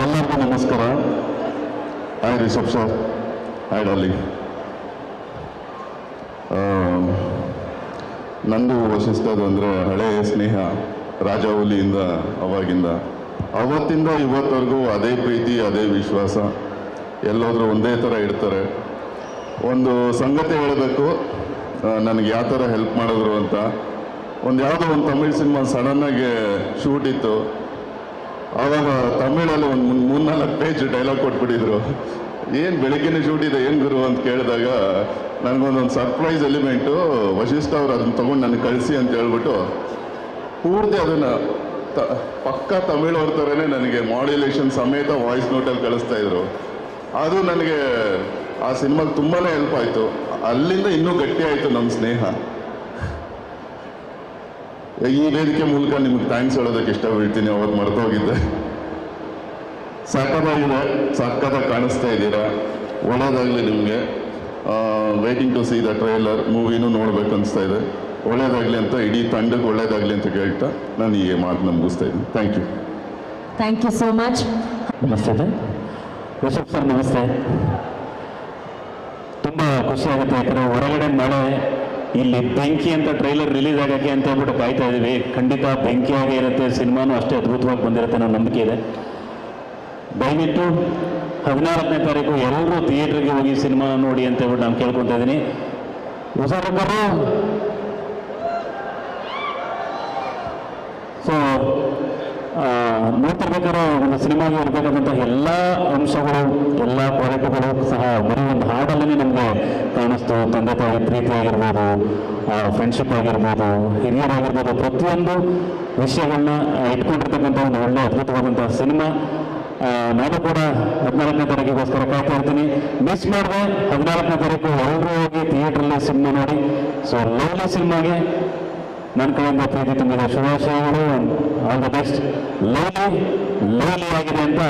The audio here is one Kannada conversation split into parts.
ಎಲ್ಲರಿಗೂ ನಮಸ್ಕಾರ. Hi Rishab sir hi Daali ನಂದು ವಶಿಸ್ತದು ಅಂದರೆ ಹಳೆಯ ಸ್ನೇಹ ರಾಜಾಹುಲಿಯಿಂದ ಅವಾಗಿಂದ. ಅವತ್ತಿಂದ ಇವತ್ತವರೆಗೂ ಅದೇ ಪ್ರೀತಿ, ಅದೇ ವಿಶ್ವಾಸ. ಎಲ್ಲೋದ್ರೂ ಒಂದೇ ಥರ ಇಡ್ತಾರೆ. ಒಂದು ಸಂಗತಿ ಹೇಳಬೇಕು. ನನಗೆ ಯಾವ ಥರ ಹೆಲ್ಪ್ ಮಾಡಿದ್ರು ಅಂತ. ಒಂದು ಯಾವುದೋ ಒಂದು ತಮಿಳ್ ಸಿನಿಮಾ ಸಡನ್ನಾಗಿ ಶೂಟ್ ಇತ್ತು. ಆವಾಗ ತಮಿಳಲ್ಲಿ ಒಂದು ಪೇಜ್ ಡೈಲಾಗ್ ಕೊಟ್ಬಿಟ್ಟಿದ್ರು. ಏನು ಬೆಳಗ್ಗೆನೆ ಶೂಟ್ ಇದೆ, ಏನು ಗುರು ಅಂತ ಕೇಳಿದಾಗ ನನಗೊಂದೊಂದು ಸರ್ಪ್ರೈಸ್ ಎಲಿಮೆಂಟು ವಶಿಷ್ಠ ಅವ್ರು ಅದನ್ನ ತೊಗೊಂಡು ನನಗೆ ಕಳಿಸಿ ಅಂತ ಹೇಳ್ಬಿಟ್ಟು ಪೂರ್ತಿ ಅದನ್ನು ತ, ಪಕ್ಕ ತಮಿಳು ಅವ್ರ ಥರನೇ ನನಗೆ ಮಾಡ್ಯುಲೇಷನ್ ಸಮೇತ ವಾಯ್ಸ್ ನೋಟಲ್ಲಿ ಕಳಿಸ್ತಾ ಇದ್ರು. ಅದು ನನಗೆ ಆ ಸಿನಿಮಾಗೆ ತುಂಬಾ ಹೆಲ್ಪ್ ಆಯಿತು. ಅಲ್ಲಿಂದ ಇನ್ನೂ ಗಟ್ಟಿ ಆಯಿತು ನಮ್ಮ ಸ್ನೇಹ. ಈ ವೇದಿಕೆ ಮೂಲಕ ನಿಮ್ಗೆ ಥ್ಯಾಂಕ್ಸ್ ಹೇಳೋದಕ್ಕೆ ಇಷ್ಟಪಡ್ತೀನಿ, ಅವಾಗ ಮರೆತೋಗಿದ್ದೆ. ಸಕ್ಕತ್ತಾಗಿದೆ ಸಕ್ಕತ್ತಾಗಿ ಕಾಣಿಸ್ತಾ ಇದ್ದೀರಾ? ಒಳ್ಳೇದಾಗಲಿ ನಿಮಗೆ. Waiting to see the trailer ಮೂವಿನೂ ನೋಡ್ಬೇಕು ಅನಿಸ್ತಾ ಇದೆ. ಒಳ್ಳೇದಾಗಲಿ ಅಂತ ಇಡೀ ತಂಡಕ್ಕೆ ಒಳ್ಳೇದಾಗಲಿ ಅಂತ ಕೇಳ್ತಾ ನಾನು ಈ ಮಾತನ್ನ ಮುಗಿಸ್ತಾ ಇದ್ದೀನಿ. Thank you thank you so much ನಮಸ್ತೆ ಸರ್. ರಿಷಬ್ ಸರ್ ನಮಸ್ತೆ. ತುಂಬ ಖುಷಿ ಆಗುತ್ತೆ. ಯಾಕಂದರೆ ಹೊರಗಡೆ ಮಳೆ ಇಲ್ಲಿ ಬೆಂಕಿ ಅಂತ ಟ್ರೈಲರ್ ರಿಲೀಸ್ ಆಗೋಕ್ಕೆ ಅಂತ ಹೇಳ್ಬಿಟ್ಟು ಕಾಯ್ತಾ ಇದ್ದೀವಿ. ಖಂಡಿತ ಬೆಂಕಿಯಾಗೇ ಇರುತ್ತೆ. ಸಿನಿಮಾನು ಅಷ್ಟೇ ಅದ್ಭುತವಾಗಿ ಬಂದಿರುತ್ತೆ ಅನ್ನೋ ನಂಬಿಕೆ ಇದೆ. ದಯವಿಟ್ಟು ಹದಿನಾಲ್ಕನೇ ತಾರೀಕು ಎಲ್ಲರೂ ಥಿಯೇಟ್ರಿಗೆ ಹೋಗಿ ಸಿನಿಮಾ ನೋಡಿ ಅಂತ ಹೇಳ್ಬಿಟ್ಟು ನಾನು ಕೇಳ್ಕೊತಾ ಇದ್ದೀನಿ. ಹೊಸರಕ್ಕರು ಸೊ ನೋಡ್ತಿರ್ಬೇಕಾದ್ರೆ ಒಂದು ಸಿನಿಮಾಗೆ ಇರಬೇಕಾದಂಥ ಎಲ್ಲ ಅಂಶಗಳು, ಎಲ್ಲ ಕ್ವಾಲಿಟಿಗಳು ಸಹ ಬರೀ ಒಂದು ಹಾಡಲ್ಲೇ ನಮಗೆ ಕಾಣಿಸ್ತು. ತಂದೆ ತಾಯಿ ಪ್ರೀತಿ ಆಗಿರ್ಬೋದು ಫ್ರೆಂಡ್ಶಿಪ್ ಆಗಿರ್ಬೋದು, ಹಿರಿಯರಾಗಿರ್ಬೋದು, ಪ್ರತಿಯೊಂದು ವಿಷಯಗಳನ್ನ ಇಟ್ಕೊಂಡಿರ್ತಕ್ಕಂಥ ಒಂದು ಒಳ್ಳೆ ಅದ್ಭುತವಾದಂಥ ಸಿನಿಮಾ ನಾನು ಕೂಡ ಹದಿನಾಲ್ಕನೇ ತಾರೀಕಿಗೋಸ್ಕರ ಕಾಯ್ತಾ ಇರ್ತೀನಿ. ಮಿಸ್ ಮಾಡಿದೆ, ಹದಿನಾಲ್ಕನೇ ತಾರೀಕು ಎಲ್ಲರೂ ಹೋಗಿ ಥಿಯೇಟ್ರಲ್ಲಿ ಸಿನಿಮಾ ನೋಡಿ. ಸೊ ಲವ್ಲಿ ಸಿನಿಮಾಗೆ ನನ್ನ ಕಡೆಯಿಂದ ಪ್ರೀತಿ ತುಂಬಿದ ಶುಭಾಶಯಗಳು all the best lovely lovely ಆಗಿದೆ ಅಂತ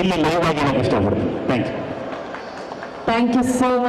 ಇಲ್ಲಿ ಲೈವ್ ಆಗಿ ಹೇಳಕ್ಕೆ ಇಷ್ಟಪಡ್ತೀನಿ. Thank you thank you so much